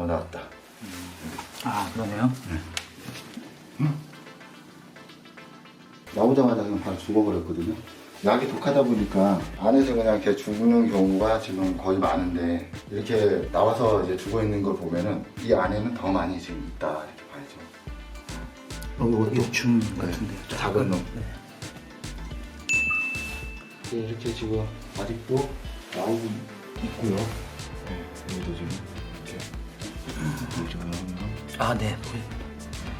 어, 나왔다. 아 그러네요. 나오자마자 그냥 바로 죽어버렸거든요. 약이 독하다 보니까 안에서 그냥 이렇게 죽는 경우가 지금 거의 많은데 이렇게 나와서 이제 죽어 있는 걸 보면은 이 안에는 더 많이 지금 있다 이렇게 봐야죠. 어, 이것도 요충 네, 같은데 요. 작은 놈. 네. 네, 이렇게 지금 아직도 나오고 있고요. 네, 여기도 지금 이렇게 아 네.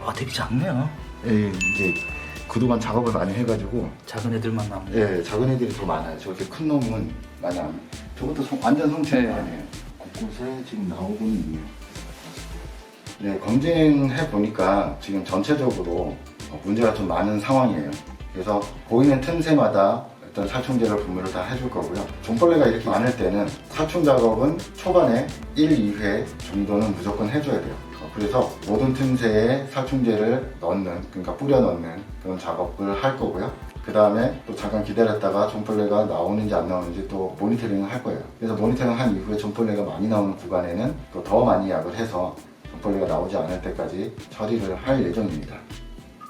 아 되게 작네요. 예, 이제 그동안 작업을 많이 해가지고 작은 애들만 남네. 예, 작은 애들이 더 많아요. 저렇게 큰 놈은 많이 안. 저것도 성- 완전 성체는 네. 아니에요. 곳곳에 지금 나오고는 있네요. 네, 검증해 보니까 지금 전체적으로 어, 문제가 좀 많은 상황이에요. 그래서 보이는 틈새마다 어떤 살충제를 분무를 다 해줄 거고요. 종벌레가 이렇게 많을 때는 살충 작업은 초반에 1, 2회 정도는 무조건 해줘야 돼요. 어, 그래서 모든 틈새에 살충제를 넣는, 그러니까 뿌려 넣는 그런 작업을 할 거고요. 그 다음에 또 잠깐 기다렸다가 종벌레가 나오는지 안 나오는지 또 모니터링을 할 거예요. 그래서 모니터링 한 이후에 종벌레가 많이 나오는 구간에는 또 더 많이 약을 해서 종벌레가 나오지 않을 때까지 처리를 할 예정입니다.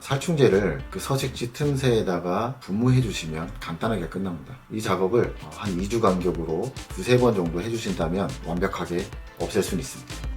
살충제를 그 서식지 틈새에다가 분무해 주시면 간단하게 끝납니다. 이 작업을 한 2주 간격으로 두세 번 정도 해주신다면 완벽하게 없앨 수는 있습니다.